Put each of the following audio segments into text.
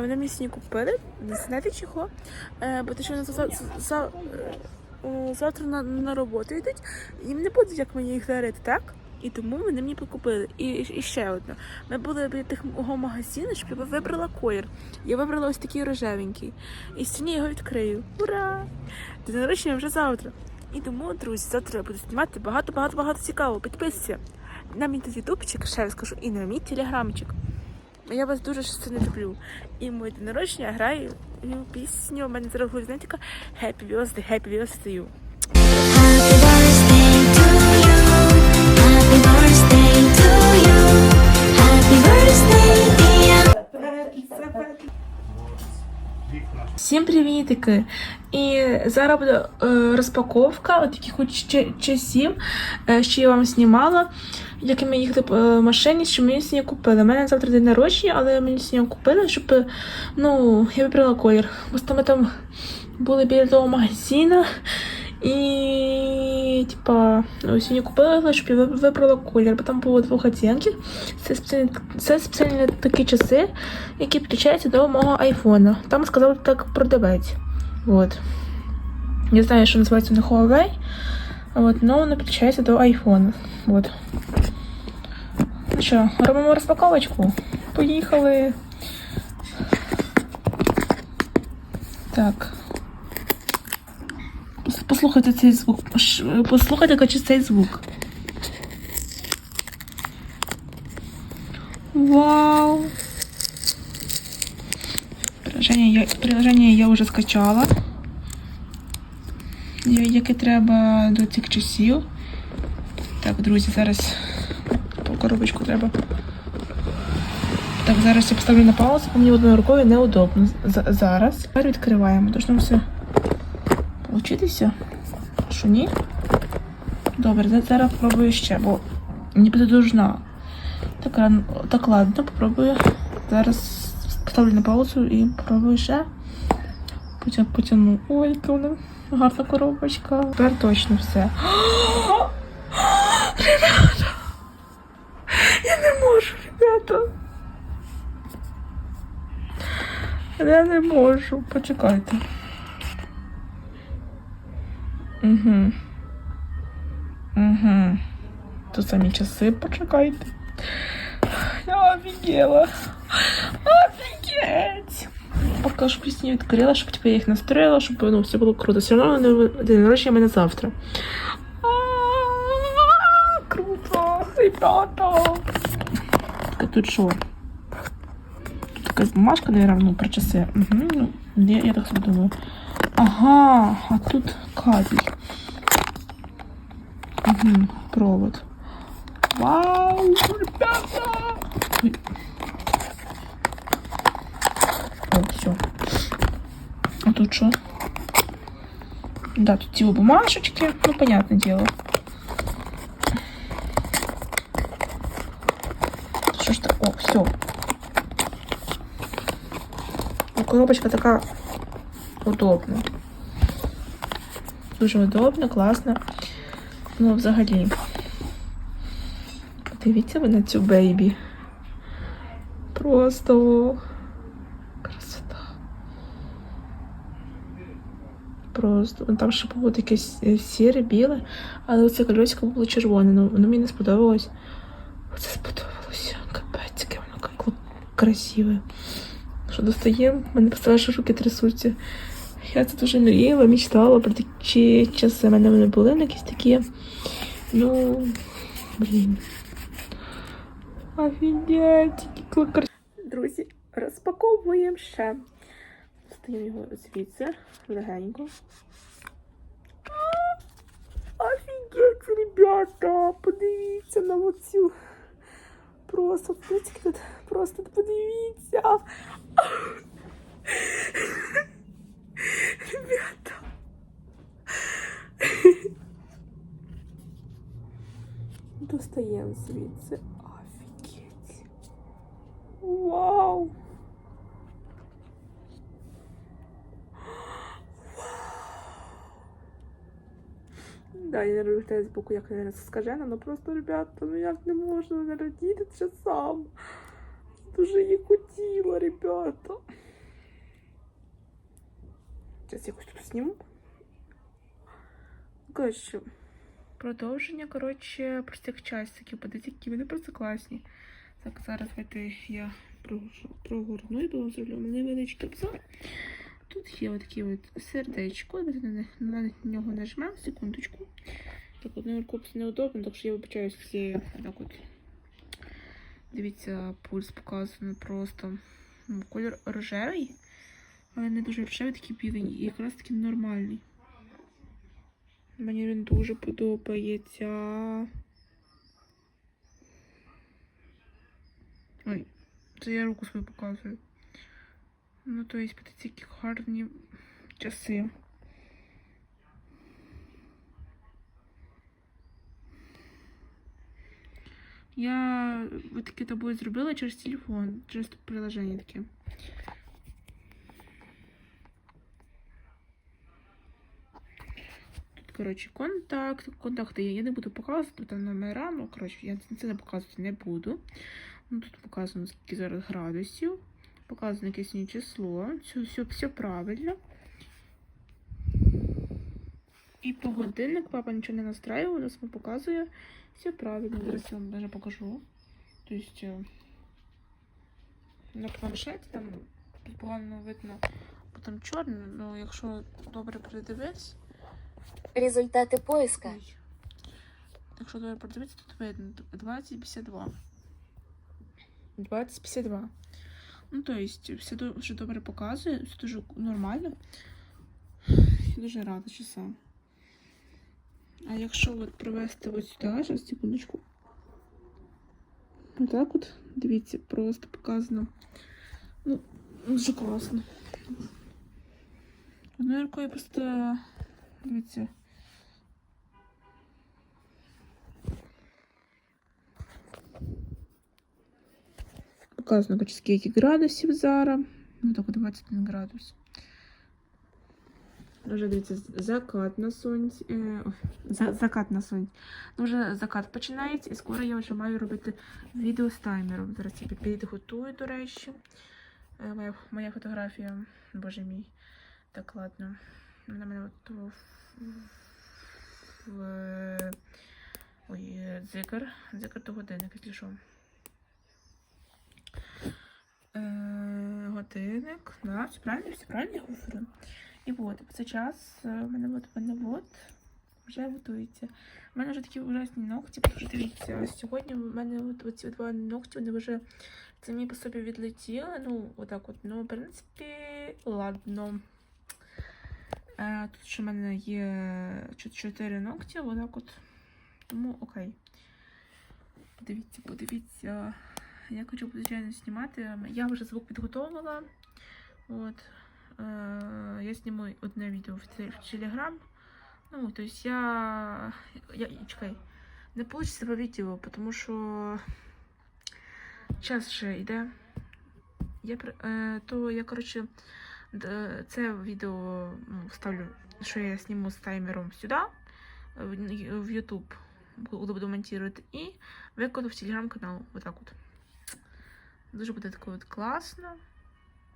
Вони мені сьогодні купили. Не знаєте чого? Е, Бо те, що вони е, завтра на, на роботу йдуть, їм не буде як мені їх дарити, так? І тому вони мені покупили. І, і ще одне. Ми були біля того магазину, щоб я вибрала колір. Я вибрала ось такий рожевенький. І сьогодні його відкрию. Ура! День народження вже завтра. І тому, друзі, завтра я буду знімати багато-багато-багато цікавого. Підписуйся на мій ютубчик, ще раз скажу, і на мій телеграмчик. Я вас дуже сильно люблю. І моє день народження граю ну, пісню. У мене зараз голові, знаєте, така Happy Birthday, Happy Birthday to you. Happy birthday to you. Happy birthday to you. Happy birthday, dear. Всім привітики! І зараз буде е, розпаковка от таких часів, е, що я вам знімала, як ми їхали е, машині, що мені сьогодні купили. У мене завтра день народження, але мені сьогодні купили, щоб ну, я вибрала колір. Бо ми там були біля того магазину. І типа ну, сьогодні купила, щоб я вибрала колір, бо там було двох оттінків. Це спеціальні, це спеціальні такі часи, які підключаються до мого айфона. Там сказав так продавець. Вот. Я знаю, що називається на Huawei, вот, но воно підключається до айфона. Вот. Ну що, робимо розпаковочку. Поїхали. Так. Пос- Послухайте цей звук. Ш- Послухайте, коротше, цей звук. Вау! Приложення я, приложення я вже скачала. Яке треба до цих часів. Так, друзі, зараз по коробочку треба. Так, зараз я поставлю на паузу, бо мені одною рукою неудобно. Зараз. Тепер відкриваємо. Должно все получитися. Що ні? Добре, зараз спробую ще, бо мені буде нужна. Так, так ладно, попробую. Зараз поставлю на паузу і попробую ще. Потім потягну. Ой, вона гарна коробочка. Тепер точно все. Ребята! Я не можу, ребята. Я не можу. Почекайте. Угу. Угу. Тут самі часи, почекайте. Я офігела. Офігеть! Поки ж пісні відкрила, щоб типу, я їх настроїла, щоб ну, все було круто. Все одно вони- день народження мене завтра. Круто, ребята! Так, тут що? Тут така бумажка, наверное, ну, про часи. Угу, ну, я, я так собі думаю. Ага, а тут кабель. Угу, провод. Вау, ребята! Ой. О, все. А? Да, тут ті бумажечки, ну, понятное дело. Що ж так? О, все. Коробочка така удобна. Дуже удобно, класно. Ну, взагалі. Подивіться ви на цю бейбі. Просто красота. Просто. Там ще було таке с- сіре, біле, але оце кольосико було червоне. Ну, воно мені не сподобалось. Оце сподобалося. Капець, яке воно красиве. Що достаємо, мене аж руки трясуться. Я це дуже мріяла, мечтала про такі часи. У мене вони були на якісь такі. Ну, блін. Офігеть, які красиві. Друзі, розпаковуємо ще. Достаємо його звідси легенько. Офігеть, ребята! Подивіться на оцю. Просто птички тут, просто подивіться. Ребята. Достаємо звідси. Да, я не роблю з боку, як не скажена, ну просто, ребята, ну як не можна не радіти часам. Дуже її хотіла, ребята. Зараз якось тут зніму. Коротше, продовження, коротше, простих часиків. Подивіться, які вони просто класні. Так, зараз я прогорну- і вам зроблю невеличкий обзор. Тут є отаке от сердечко. Давайте на, нього нажмемо, секундочку. Так, от на копці неудобно, так що я вибачаюсь всі так от. Дивіться, пульс показано просто. Ну, колір рожевий, але не дуже рожевий, такий білий, і якраз таки нормальний. Мені він дуже подобається. Ой, це я руку свою показую. Ну, то есть, подивіться, які гарні часи. Я таке тобою зробила через телефон, через приложення таке. Тут, коротше, контакт. Контакти я не буду показувати, там номера, ну, коротше, я це не показувати не буду. Ну, тут показано, скільки зараз градусів. Показано якесь число. Все, все, все правильно. І по годинник папа нічого не настраював, нас показує. Все правильно. Зараз я вам даже покажу. Тобто на планшеті там погано видно, бо там чорне, ну якщо добре придивись. Результаты поиска. Ой. Якщо добре придивитися, тут видно 2052. 2052. Ну, то есть, все дуже добре показує, все дуже нормально. Я дуже рада часам. А якщо от привести ось сюди, зараз секундочку. Отак от, дивіться, просто показано. Ну, дуже класно. Одною рукою просто, дивіться, Показано, скільки градусів зараз. Ну, так, 21 градус. Вже дивіться, закат на сонці. Е, ой, за, закат на сонці. Ну, вже закат починається, і скоро я вже маю робити відео з таймером. Зараз я підготую, до речі. Е, моя, моя фотографія, боже мій. Так, ладно. На мене от в, в, ой, е, дзикар. Дзикар до годинник, якщо що. Е, годинник. Да, все правильно, все правильно говорю. І от, в цей час е, мене от, мене от вже готується. У мене вже такі ужасні ногті, тому що дивіться, сьогодні в мене от, оці два ногті, вони вже самі по собі відлетіли. Ну, отак от. Ну, в принципі, ладно. Е, тут ще в мене є чот- чотири ногті, отак от. Тому окей. Подивіться, подивіться. Я хочу, звичайно, знімати. Я вже звук підготовила. От. Е, я зніму одне відео в, Телеграм. Ну, то есть я. я чекай. Не вийде по відео, тому що час ще йде. Я, е, то я, коротше, це відео ну, ставлю, що я зніму з таймером сюди, в, YouTube, буду монтувати, і викладу в телеграм-канал. Отак от. Дуже буде таке от класно.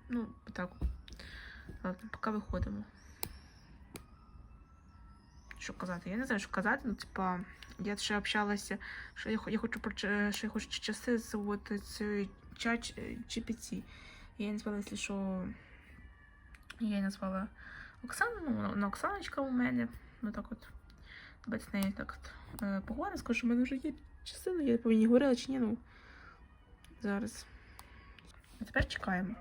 Ну, отак. Ладно, поки виходимо. Що казати? Я не знаю, що казати. Ну, типа, я ще общалася, що я, я хочу що я хочу часи з от цією чат GPT. Я її назвала, якщо що, я її назвала Оксана, ну, вона Оксаночка у мене. Ну так от. Давайте з нею так от е, поговоримо, скажу, що в мене вже є часи, ну я повинні говорила чи ні, ну. Зараз. А тепер чекаємо.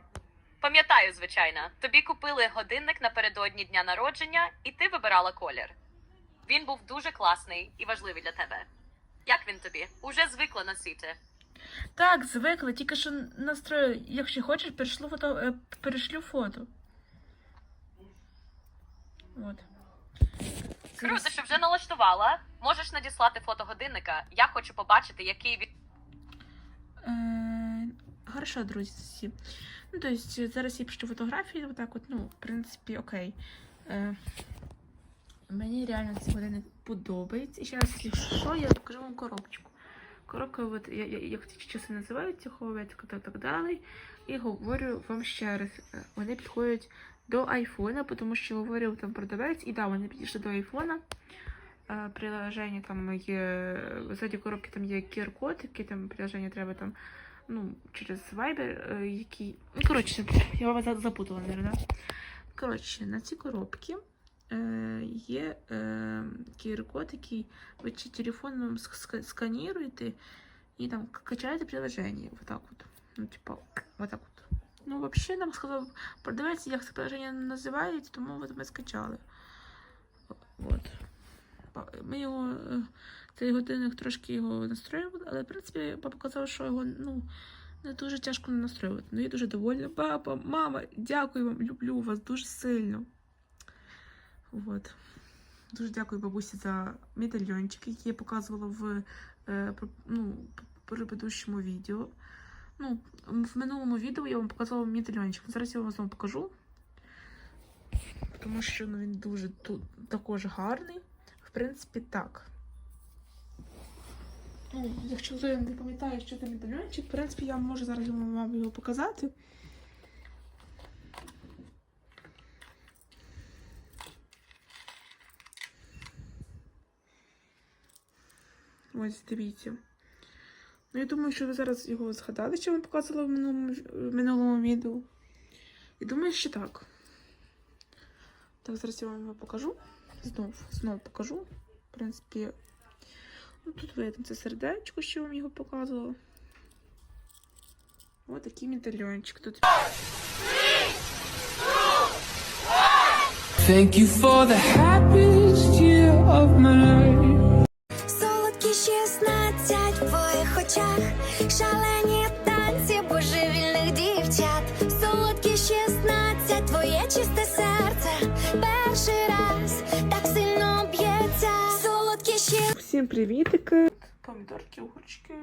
Пам'ятаю, звичайно, тобі купили годинник напередодні дня народження, і ти вибирала колір. Він був дуже класний і важливий для тебе. Як він тобі? Уже звикла носити. Так, звикла, тільки що настрою, якщо хочеш, перешлю фото, е, перешлю фото. От. Круто, що вже налаштувала. Можеш надіслати фото годинника. Я хочу побачити, який він. Хорошо, друзі. Ну, то есть, зараз я пишу фотографії, отак от, ну, в принципі, окей. Е, мені реально цей годинник подобається. І ще раз, якщо я покажу вам коробочку. Коробка, от, я, я, як ці часи називаються, ховається та так далі. І говорю вам ще раз, е, вони підходять до айфона, тому що говорив там продавець, і да, вони підійшли до айфона. Е, Приложення там є, ззаді коробки там є QR-код, який там приложення треба там, ну, через Viber, е, який. Ну, коротше, я вас за- запутала, наверное. Коротше, на цій коробці е, є е, QR-код, який ви телефоном ск- сканіруєте і там качаєте приложення. Вот так от. Ну, типа, вот так от. Ну, взагалі, нам сказав продавець, як це приложення називається, тому ми скачали. От. Ми його, е, цей годинник трошки його настроювали, але в принципі папа казав, що його ну, не дуже тяжко настроювати. Ну я дуже довольна. Папа, мама, дякую вам, люблю вас дуже сильно. От. Дуже дякую бабусі за медальйончик, який я показувала в е, ну, предыдущому відео. Ну, в минулому відео я вам показувала медальйончик. Зараз я вам знову покажу. Тому що ну, він дуже тут також гарний. В принципі, так. Ну, якщо ви не пам'ятаєте, що це медальйончик, в принципі, я можу зараз вам його показати. Ось дивіться. Ну, я думаю, що ви зараз його згадали, що я вам показувала в минулому, в минулому відео. І думаю, що так. Так, зараз я вам його покажу. Знов, знов покажу. В принципі, ну, тут видно це сердечко, що вам його показувала. Ось такий медальйончик. Тут Thank you for the happiest year of my life. Солодкі 16 в твоїх очах, шалені танці божевільних дівчат. Солодкі 16, твоє чисте Всім привітики. Помідорки, огурчики.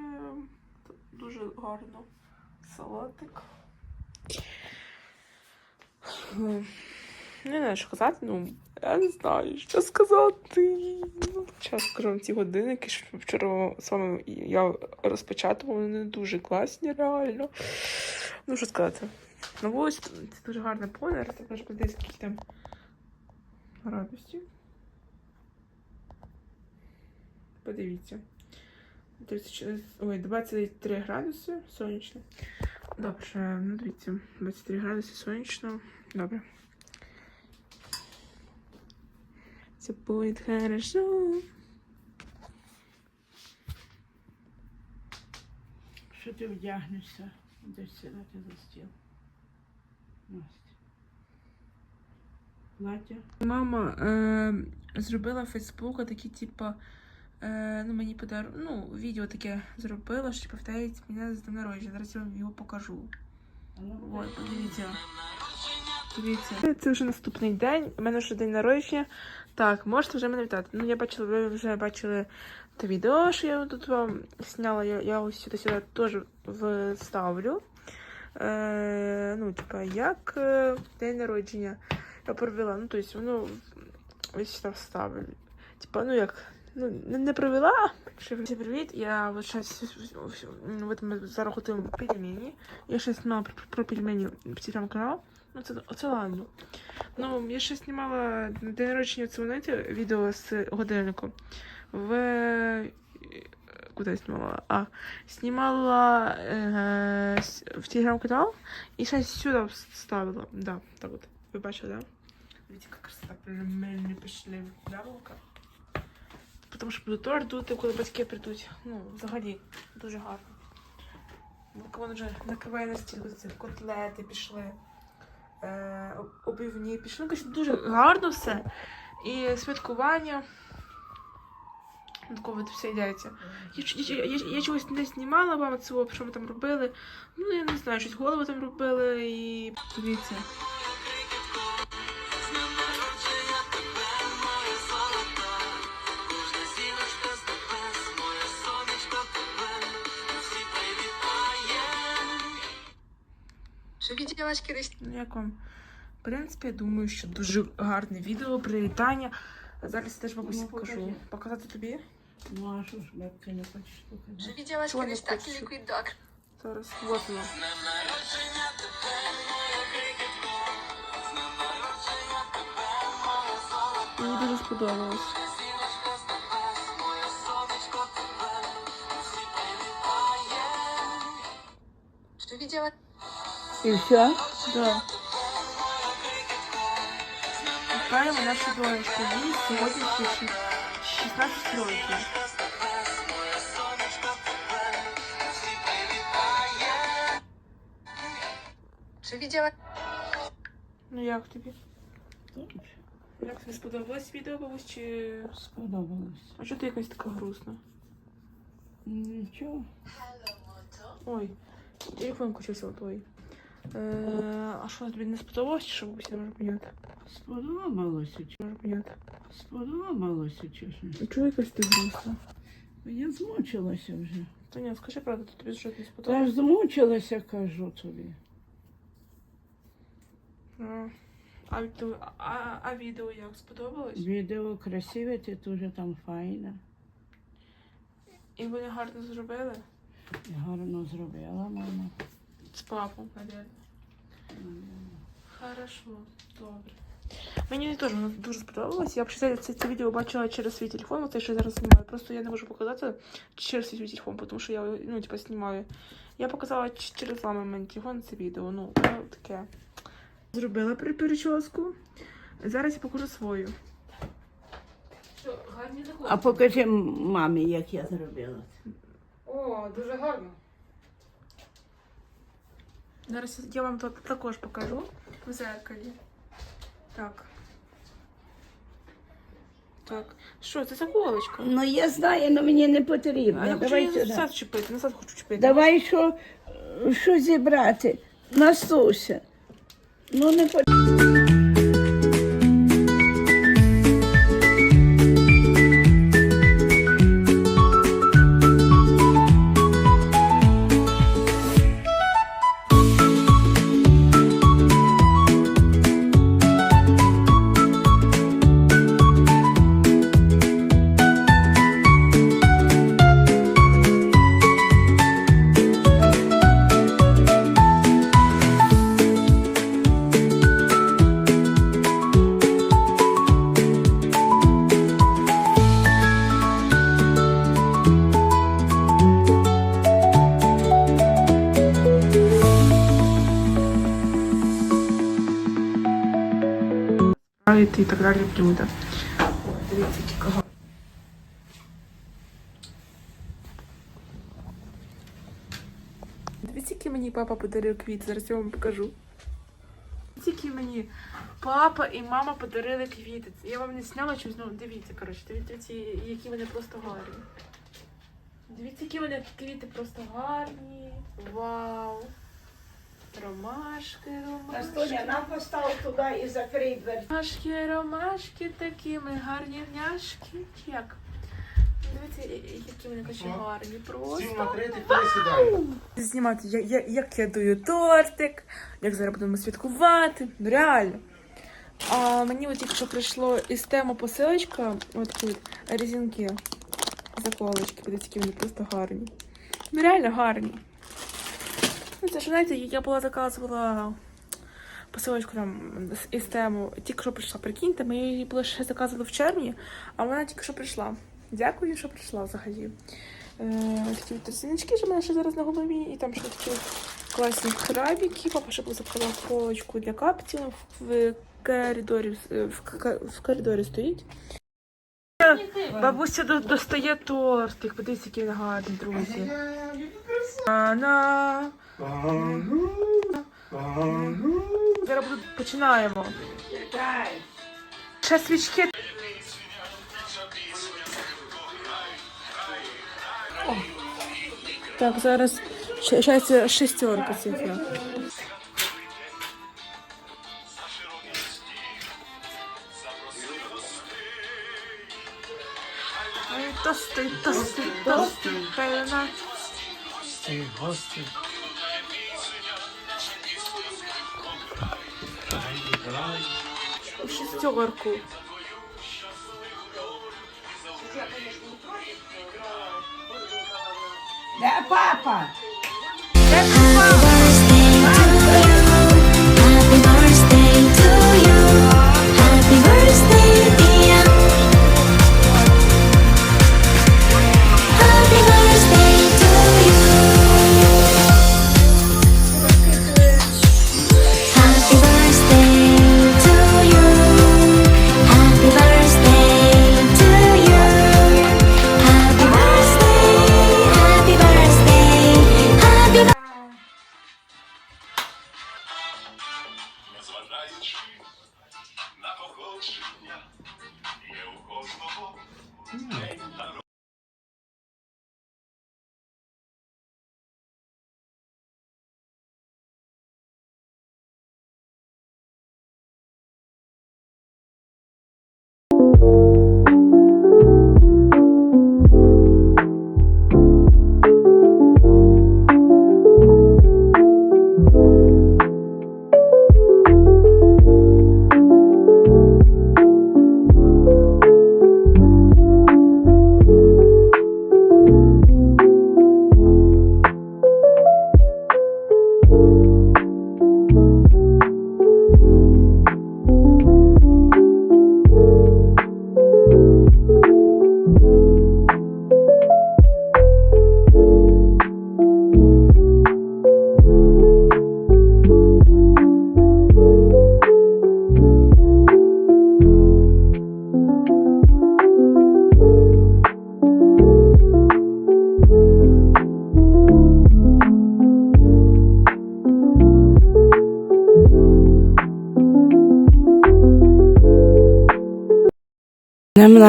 Дуже гарно. Салатик. Ну, Не знаю, що сказати, ну, я не знаю, що сказати. Зараз скажу ці годинники, що вчора з вами я розпочатувала, вони дуже класні, реально. Ну, що сказати. Ну, ось це дуже гарна понер, також подивись, скільки там градусів. Подивіться. 34, ой, 23 градуси сонячно. Добре, ну дивіться, 23 градуси сонячно. Добре. Все будет хорошо. Що ти вдягнешся? Будеш сідати за стіл. Настя. Плаття. Мама е, зробила в Фейсбуку такі, типа, е, ну, мені подару... ну, відео таке зробила, що повторяють мене з днем народження. Зараз я вам його покажу. Ой, подивіться. Дивіться. Це вже наступний день. У мене вже день народження. Так, можете вже мене вітати. Ну, я бачила, ви вже бачили те відео, що я тут вам зняла. Я, я ось сюди сюди теж вставлю. Е, ну, типа, як е, день народження. Я провела, ну, тобто, воно ось сюди вставлю. Типа, ну як, ну, не, провела. Всім привіт, я от щас, от ми зараз пельмені. Я ще знімала про, про пельмені в телеграм-канал. Ну, це, оце ладно. Ну, я ще знімала на день народження знаєте, відео з годинником. В... е, Куди я знімала? А, знімала е, в телеграм-канал і ще сюди вставила. Да, так от. Ви бачили, да? Видите, как красота пельмені пішли в яблука. Тому що буду торт дути, коли батьки прийдуть. Ну, взагалі, дуже гарно. Вон вже накриває на стіл, котлети пішли, е, обівні пішли. Ну, коротше, дуже гарно все. І святкування. Ну, Такого все йдеться. Я, я, я, я чогось не знімала вам цього, що ми там робили. Ну, я не знаю, щось голову там робили і дивіться. Ну, як вам? В принципі, я думаю, що дуже гарне відео, привітання. А зараз я теж бабусі Ну, покажу. Показати тобі? Ну а що ж бабця не хочеш показати? Widziałaś Człowiek kiedyś taki patrzył. liquid dog? Зараз. Вот воно. Мені дуже сподобалось. Widziałaś І все? Да. Вітаємо нашу донечку. Їй сьогодні ще ші- 16 років. Czy widziałaś Ну як тобі? Добре. Як тобі сподобалось відео, бабусь, чи... Сподобалось. А чого ти якась така грустна? Нічого. Ой, телефон включився той. Е, а що тобі не сподобалось, що бабусь не може поняти? Сподобалося. Не може поняти. Сподобалося, чесно. Чого якась ти грустна? Я змучилася вже. Та ні, скажи правду, то тобі щось не Та ж змучилася, кажу тобі. А, а, відео, а, а відео як сподобалось? Відео красиве, ти дуже там файна. І вони гарно зробили? Гарно зробила мама. З папом, наверное. Хорошо, добре. Мені теж воно дуже сподобалось. Я взагалі це, це відео бачила через свій телефон, те, що я зараз знімаю. Просто я не можу показати через свій телефон, тому що я ну, типа, знімаю. Я показала через маму мені телефон це відео. Ну, таке. Зробила при- прическу. Зараз я покажу свою. Що, гарні А покажи мамі, як я зробила. О, дуже гарно. Зараз я вам тут також покажу в зеркалі. Так. Так. Що, це заколочка? Ну я знаю, але мені не потрібно. А я хочу Давай її сюди. назад чіпити, назад хочу чіпити. Давай що, що зібрати. Насуся. Ну не потрібно. І так далі блюда. Дивіться, кого. Дивіться, які мені папа подарив квіти, зараз я вам покажу. Дивіться, мені папа і мама подарили квіти. Я вам не сняла щось, ну дивіться, коротше, дивіться, які вони просто гарні. Дивіться, які вони квіти просто гарні. Вау! Ромашки, ромашки. Нам постав туди і закрий двері. Ромашки, ромашки такі ми гарні няшки. Як? Дивіться, які вони такі гарні. Просто. пересідай. Знімати, я- я- як я дую тортик, як зараз будемо святкувати. Ну реально. А мені от тільки що прийшло із тему посилочка, от тут, резинки, заколочки, подивіться, які вони просто гарні. Ну реально гарні. Це ж знаєте, я була заказувала посилочку там із тему, тільки що прийшла, прикиньте, ми її були ще заказували в червні, а вона тільки що прийшла. Дякую, що прийшла взагалі. Е, ось такі тросиночки, що в мене ще зараз на голові, і там ще такі класні крабики. Папа ще заказав полочку для капців в коридорі, в, в коридорі стоїть. Бабуся до- достає тортик, подивіться, який він гарний, друзі. На Зараз буду починаємо. Ще свічки. О. Так, зараз ще- ще шестерка цифра. Тости, тости, тости, вона Ці гості. шестерку. Да, папа!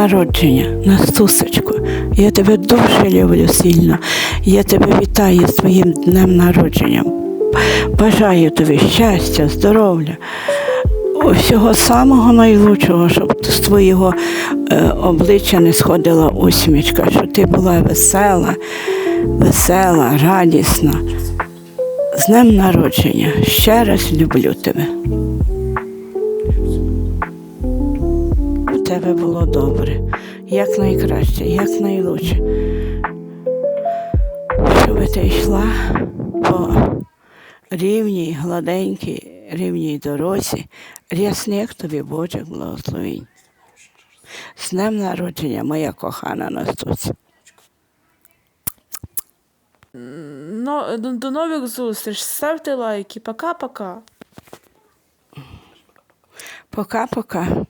Народження, Настусечко. Я тебе дуже люблю сильно. Я тебе вітаю з твоїм днем народження. Бажаю тобі щастя, здоров'я, всього самого найлучшого, щоб з твого е, обличчя не сходила усмішка, щоб ти була весела, весела, радісна. З днем народження. Ще раз люблю тебе. Тебе було добре, як найкраще, як найлучше. Щоб ти йшла по рівній, гладенькій, рівній дорозі, рясних тобі Божих благословень. З днем народження, моя кохана Настуся. До, до нових зустріч. Ставте лайки. Пока-пока. Пока-пока.